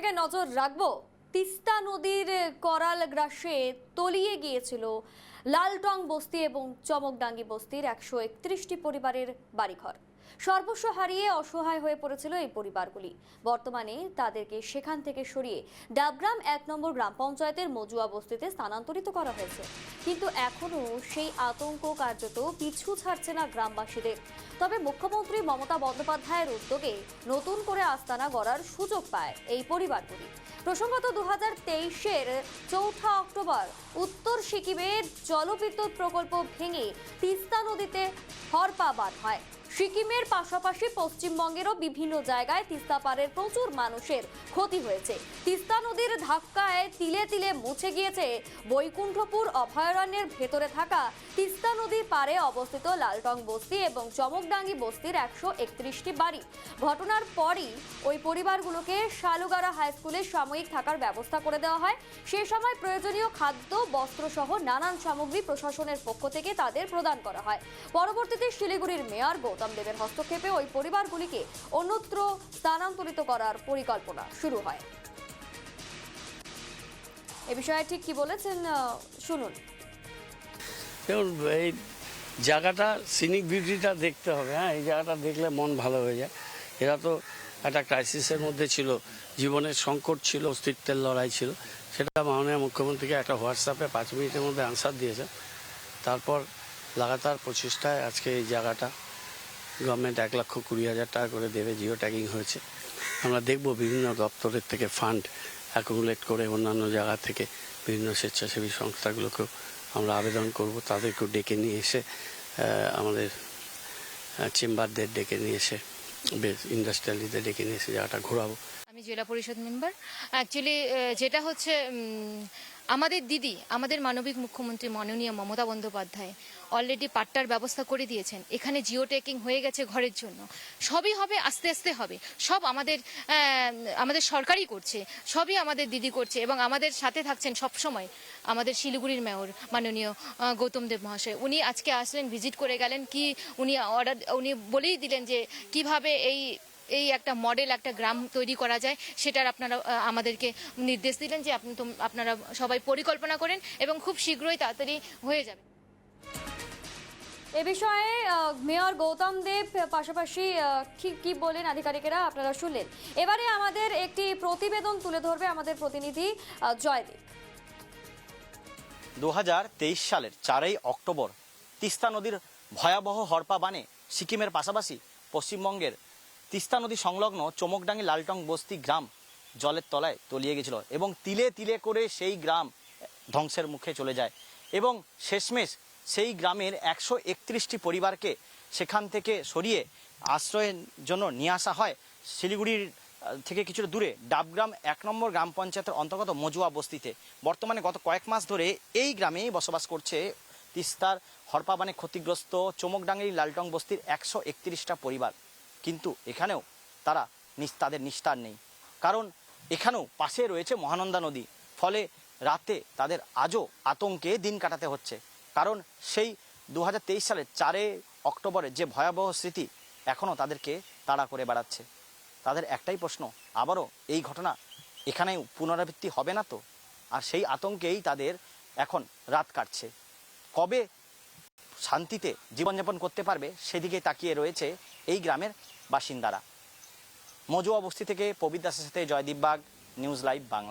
থেকে নজর রাখব। তিস্তা নদীর করাল গ্রাসে তলিয়ে গিয়েছিল লালটং বস্তি এবং চমকডাঙ্গি বস্তির একশো একত্রিশটি পরিবারের বাড়িঘর। সর্বস্ব হারিয়ে অসহায় হয়ে পড়েছিল এই পরিবারগুলি। বর্তমানে তাদেরকে সেখান থেকে সরিয়ে ডাবগ্রাম এক নম্বর গ্রাম পঞ্চায়েতের মজুয়া বস্তিতে স্থানান্তরিত করা হয়েছে। কিন্তু এখনও সেই আতঙ্ক কার্যত পিছু ছাড়ছে না গ্রামবাসীদের। তবে মুখ্যমন্ত্রী মমতা বন্দ্যোপাধ্যায়ের উদ্যোগে নতুন করে আস্তানা গড়ার সুযোগ পায় এই পরিবারগুলি। প্রসঙ্গত দু হাজার তেইশের চৌঠা অক্টোবর উত্তর সিকিমের জলবিদ্যুৎ প্রকল্প ভেঙে তিস্তা নদীতে হরপা বাঁধ হয়। সিকিমের পাশাপাশি পশ্চিমবঙ্গেরও বিভিন্ন জায়গায় তিস্তা পারের প্রচুর মানুষের ক্ষতি হয়েছে। তিস্তা নদীর ধাক্কায় তিলে তিলে মুছে গিয়েছে বৈকুণ্ঠপুর অভয়ারণ্যের ভেতরে থাকা তিস্তা নদীর পারে অবস্থিত লালটং বস্তি এবং চমকডাঙ্গি বস্তির একশো একত্রিশটি বাড়ি। ঘটনার পরই ওই পরিবারগুলোকে শালুগারা হাই স্কুলে সাময়িক থাকার ব্যবস্থা করে দেওয়া হয়। সে সময় প্রয়োজনীয় খাদ্য বস্ত্র সহ নানান সামগ্রী প্রশাসনের পক্ষ থেকে তাদের প্রদান করা হয়। পরবর্তীতে শিলিগুড়ির মেয়র গৌতম দেবের হস্তক্ষেপে ওই পরিবারগুলিকে অন্যত্র স্থানান্তরিত করার পরিকল্পনা শুরু হয়। এ বিষয়ে ঠিক কি বলেছেন শুনুন। এই জায়গাটা সিনিক বিউটিটা দেখতে হবে হ্যাঁ? এই জায়গাটা দেখলে মন ভালো হয়ে যায়। এরা তো একটা ক্রাইসিসের মধ্যে ছিল, জীবনের সংকট ছিল, অস্তিত্বের লড়াই ছিল। সেটা মাননীয় মুখ্যমন্ত্রীকে একটা হোয়াটসঅ্যাপে পাঁচ মিনিটের মধ্যে আনসার দিয়েছে তারপর লাগাতার প্রচেষ্টায় আজকে এই জায়গাটা গভর্নমেন্ট এক লক্ষ কুড়ি হাজার টাকা করে দেবে, জিও ট্যাগিং হয়েছে। আমরা দেখব বিভিন্ন দপ্তরের থেকে ফান্ড অ্যাকুমুলেট করে অন্যান্য জায়গা থেকে বিভিন্ন স্বেচ্ছাসেবী সংস্থাগুলোকেও আমরা আবেদন করব। তাদেরকেও ডেকে নিয়ে এসে আমাদের চেম্বারদের ডেকে নিয়ে এসে, বেশ ইন্ডাস্ট্রিয়ালিদের ডেকে নিয়ে এসে জায়গাটা ঘোরাবো। আমি জেলা পরিষদ মেম্বার অ্যাকচুয়ালি যেটা হচ্ছে আমাদের দিদি, আমাদের মানবিক মুখ্যমন্ত্রী মাননীয় মমতা বন্দ্যোপাধ্যায় অলরেডি পাট্টার ব্যবস্থা করে দিয়েছেন। এখানে জিও টেকিং হয়ে গেছে ঘরের জন্য। সবই হবে, আস্তে আস্তে হবে। সব আমাদের আমাদের সরকারই করছে। সবই আমাদের দিদি করছে এবং আমাদের সাথে থাকছেন সব সময় আমাদের শিলিগুড়ির মেয়র মাননীয় গৌতম দেব মহাশয়। উনি আজকে আসলেন ভিজিট করে গেলেন, কি উনি অর্ডার উনি বলেই দিলেন যে কীভাবে এই এই একটা মডেল একটা গ্রাম তৈরি করা যায় সেটার আপনারা আমাদেরকে নির্দেশ দিলেন যে আপনারা সবাই পরিকল্পনা করেন এবং খুব শীঘ্রই তাড়াতাড়ি হয়ে যাবে। এ বিষয়ে মেয়র গৌতম দেব পাশাপাশি আহ, কি কি বলেন আধিকারিকেরা আপনারা শুনলেন। এবারে আমাদের একটি প্রতিবেদন তুলে ধরবে আমাদের প্রতিনিধি জয়দীপ। দু হাজার তেইশ সালের চারই অক্টোবর তিস্তা নদীর ভয়াবহ হরপা বানে সিকিমের পাশাপাশি পশ্চিমবঙ্গের তিস্তা নদী সংলগ্ন চমকডাঙ্গি লালটং বস্তি গ্রাম জলের তলায় তলিয়ে গেছিল এবং তিলে তিলে করে সেই গ্রাম ধ্বংসের মুখে চলে যায়। এবং শেষমেশ সেই গ্রামের একশো একত্রিশটি পরিবারকে সেখান থেকে সরিয়ে আশ্রয়ের জন্য নিয়ে আসা হয়। শিলিগুড়ির থেকে কিছুটা দূরে ডাবগ্রাম এক নম্বর গ্রাম পঞ্চায়েতের অন্তর্গত মজুয়া বস্তিতে বর্তমানে গত কয়েক মাস ধরে এই গ্রামেই বসবাস করছে তিস্তার হরপাবানে ক্ষতিগ্রস্ত চমকডাঙ্গি লালটং বস্তির একশো একত্রিশটা পরিবার। কিন্তু এখানেও তারা তাদের নিস্তার নেই। কারণ এখানেও পাশে রয়েছে মহানন্দা নদী। ফলে রাতে তাদের আজও আতঙ্কে দিন কাটাতে হচ্ছে। কারণ সেই দু হাজার তেইশ সালের চারে অক্টোবরে যে ভয়াবহ স্মৃতি এখনও তাদেরকে তাড়া করে বেড়াচ্ছে। তাদের একটাই প্রশ্ন, আবারও এই ঘটনা এখানে পুনরাবৃত্তি হবে না তো? আর সেই আতঙ্কেই তাদের এখন রাত কাটছে। কবে শান্তিতে জীবনযাপন করতে পারবে, সেদিকে তাকিয়ে রয়েছে এই গ্রামের বাসিন্দারা। মজুয়া অবস্থি থেকে পবিত দাসের সাথে জয়দীপ বাগ, নিউজ লাইভ বাংলা।